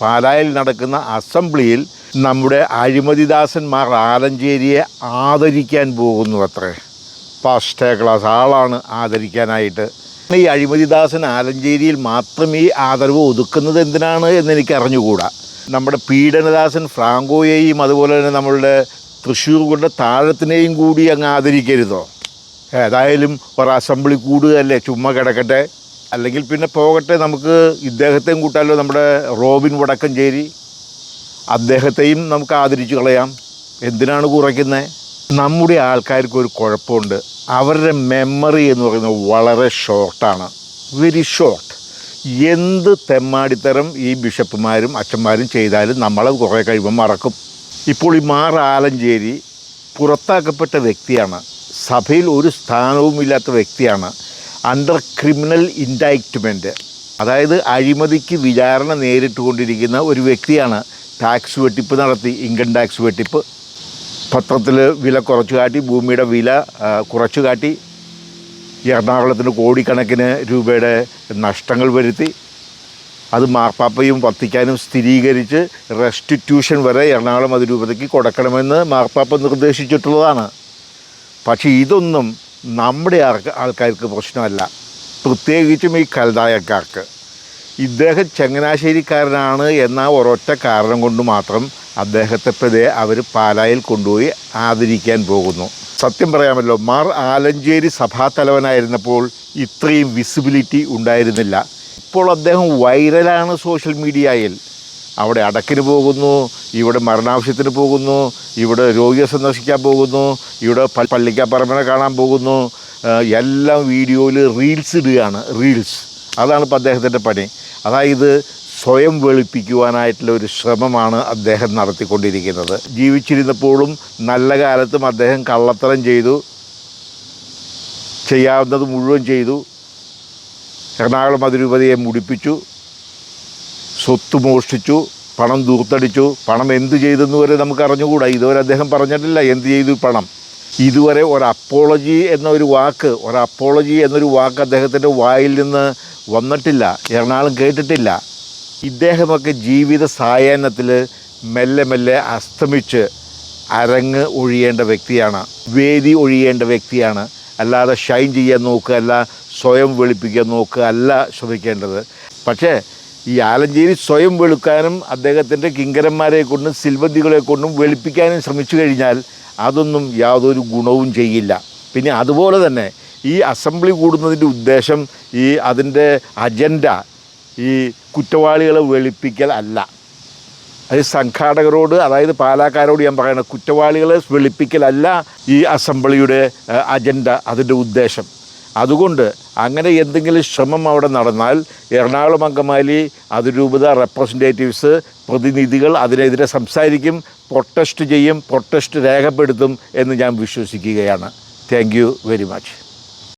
പാലായിൽ നടക്കുന്ന അസംബ്ലിയിൽ നമ്മുടെ അഴിമതിദാസന്മാർ ആലഞ്ചേരിയെ ആദരിക്കാൻ പോകുന്നു അത്രേ ഫസ്റ്റ് ക്ലാസ് ആളാണ് ആദരിക്കാനായിട്ട്. ഈ അഴിമതിദാസൻ ആലഞ്ചേരിയിൽ മാത്രം ഈ ആദരവ് ഒതുക്കുന്നത് എന്തിനാണ് എന്ന് എനിക്ക് അറിഞ്ഞുകൂടാ നമ്മുടെ പീഡനദാസൻ ഫ്രാങ്കോയെയും അതുപോലെ തന്നെ നമ്മളുടെ തൃശ്ശൂർ കൊണ്ട താഴത്തിനെയും കൂടി അങ്ങ് ആദരിക്കരുതോ. ഏതായാലും ഒരു അസംബ്ലി കൂടുകയല്ലേ ചുമ്മാ കിടക്കട്ടെ. അല്ലെങ്കിൽ പിന്നെ പോകട്ടെ നമുക്ക് ഇദ്ദേഹത്തെയും കൂട്ടാലോ നമ്മുടെ റോബിൻ വടക്കഞ്ചേരി. അദ്ദേഹത്തെയും നമുക്ക് ആദരിച്ചു കളയാം. എന്തിനാണ് കുറയ്ക്കുന്നത് നമ്മുടെ ആൾക്കാർക്ക് ഒരു കുഴപ്പമുണ്ട്. അവരുടെ മെമ്മറി എന്ന് പറയുന്നത് വളരെ ഷോർട്ടാണ് വെരി ഷോർട്ട് എന്ത് തെമ്മാടിത്തരം ഈ ബിഷപ്പുമാരും അച്ഛന്മാരും ചെയ്താലും നമ്മളത് കുറേ കഴിയുമ്പോൾ മറക്കും. ഇപ്പോൾ ഈ മാർ ആലഞ്ചേരി പുറത്താക്കപ്പെട്ട വ്യക്തിയാണ്. സഭയിൽ ഒരു സ്ഥാനവുമില്ലാത്ത വ്യക്തിയാണ്. അണ്ടർ ക്രിമിനൽ ഇൻഡൈക്റ്റ്മെന്റ് അതായത് അഴിമതിക്ക് വിചാരണ നേരിട്ടുകൊണ്ടിരിക്കുന്ന ഒരു വ്യക്തിയാണ് ടാക്സ് വെട്ടിപ്പ് നടത്തി ഇൻകം ടാക്സ് വെട്ടിപ്പ്. പത്രത്തിൽ വില കുറച്ചു കാട്ടി ഭൂമിയുടെ വില കുറച്ച് കാട്ടി. എറണാകുളത്തിന് കോടിക്കണക്കിന് രൂപയുടെ നഷ്ടങ്ങൾ വരുത്തി. അത് മാർപ്പാപ്പയും വത്തിക്കാനും സ്ഥിരീകരിച്ച് റെസ്റ്റിറ്റ്യൂഷൻ വരെ എറണാകുളം അതിരൂപതയ്ക്ക് കൊടുക്കണമെന്ന് മാർപ്പാപ്പ നിർദ്ദേശിച്ചിട്ടുള്ളതാണ്. പക്ഷേ ഇതൊന്നും നമ്മുടെ ആൾക്ക് ആൾക്കാർക്ക് പ്രശ്നമല്ല. പ്രത്യേകിച്ചും ഈ കൽതായക്കാർക്ക് ഇദ്ദേഹം ചങ്ങനാശ്ശേരിക്കാരനാണ് എന്ന ഒരൊറ്റ കാരണം കൊണ്ട് മാത്രം അദ്ദേഹത്തെ പ്രതേ അവർ പാലായിൽ കൊണ്ടുപോയി ആദരിക്കാൻ പോകുന്നു. സത്യം പറയാമല്ലോ മാർ ആലഞ്ചേരി സഭാതലവനായിരുന്നപ്പോൾ ഇത്രയും വിസിബിലിറ്റി ഉണ്ടായിരുന്നില്ല. ഇപ്പോൾ അദ്ദേഹം വൈറലാണ് സോഷ്യൽ മീഡിയയിൽ. അവിടെ അടക്കിന് പോകുന്നു ഇവിടെ മരണാവശ്യത്തിന് പോകുന്നു ഇവിടെ രോഗിയെ സന്ദർശിക്കാൻ പോകുന്നു ഇവിടെ പള്ളിക്കപ്പറമ്പിനെ കാണാൻ പോകുന്നു. എല്ലാം വീഡിയോയിൽ റീൽസ് ഇടുകയാണ് റീൽസ് അതാണ് ഇപ്പോൾ അദ്ദേഹത്തിന്റെ പണി. അതായത് സ്വയം വെളുപ്പിക്കുവാനായിട്ടുള്ള ഒരു ശ്രമമാണ് അദ്ദേഹം നടത്തിക്കൊണ്ടിരിക്കുന്നത്. ജീവിച്ചിരുന്നപ്പോഴും നല്ല കാലത്തും അദ്ദേഹം കള്ളത്തരം ചെയ്തു. ചെയ്യാവുന്നത് മുഴുവൻ ചെയ്തു. എറണാകുളം അതിരൂപതയെ മുടിപ്പിച്ചു. സ്വത്ത് മോഷ്ടിച്ചു പണം ദൂർത്തടിച്ചു പണം എന്ത് ചെയ്തെന്ന് വരെ നമുക്ക് അറിഞ്ഞുകൂടാ. ഇതുവരെ അദ്ദേഹം പറഞ്ഞിട്ടില്ല എന്ത് ചെയ്തു പണം. ഇതുവരെ ഒരു അപ്പോളജി എന്നൊരു വാക്ക് ഒരു അപ്പോളജി എന്നൊരു വാക്ക് അദ്ദേഹത്തിന്റെ വായിൽ നിന്ന് വന്നിട്ടില്ല. എറണാകുളം കേട്ടിട്ടില്ല. ഇദ്ദേഹമൊക്കെ ജീവിത സായാഹ്നത്തിൽ മെല്ലെ മെല്ലെ അസ്തമിച്ച് അരങ്ങ് ഒഴിയേണ്ട വ്യക്തിയാണ് വേദി ഒഴിയേണ്ട വ്യക്തിയാണ്. അല്ലാതെ ഷൈൻ ചെയ്യാൻ നോക്കുക അല്ല സ്വയം വെളുപ്പിക്കാൻ നോക്കുക അല്ല ശ്രമിക്കേണ്ടത്. പക്ഷേ ഈ ആലഞ്ചേരി സ്വയം വെളുക്കാനും അദ്ദേഹത്തിന്റെ കിങ്കരന്മാരെ കൊണ്ടും സിൽവന്തികളെ കൊണ്ടും വെളുപ്പിക്കാനും ശ്രമിച്ചു കഴിഞ്ഞാൽ അതൊന്നും യാതൊരു ഗുണവും ചെയ്യില്ല. പിന്നെ അതുപോലെ തന്നെ ഈ അസംബ്ലി കൂടുന്നതിന്റെ ഉദ്ദേശം ഈ അതിന്റെ അജണ്ട ഈ കുറ്റവാളികളെ വെളുപ്പിക്കൽ അല്ല. അത് സംഘാടകരോട് അതായത് പാലാക്കാരോട് ഞാൻ പറയുന്നത് കുറ്റവാളികളെ വെളുപ്പിക്കലല്ല ഈ അസംബ്ലിയുടെ അജണ്ട അതിന്റെ ഉദ്ദേശം. അതുകൊണ്ട് അങ്ങനെ എന്തെങ്കിലും ശ്രമം അവിടെ നടന്നാൽ എറണാകുളം അങ്കമാലി അതിരൂപത റെപ്രസെന്റേറ്റീവ്സ് പ്രതിനിധികൾ അതിനെതിരെ സംസാരിക്കും പ്രൊട്ടസ്റ്റ് ചെയ്യും പ്രൊട്ടസ്റ്റ് രേഖപ്പെടുത്തും എന്ന് ഞാൻ വിശ്വസിക്കുകയാണ്. Thank very much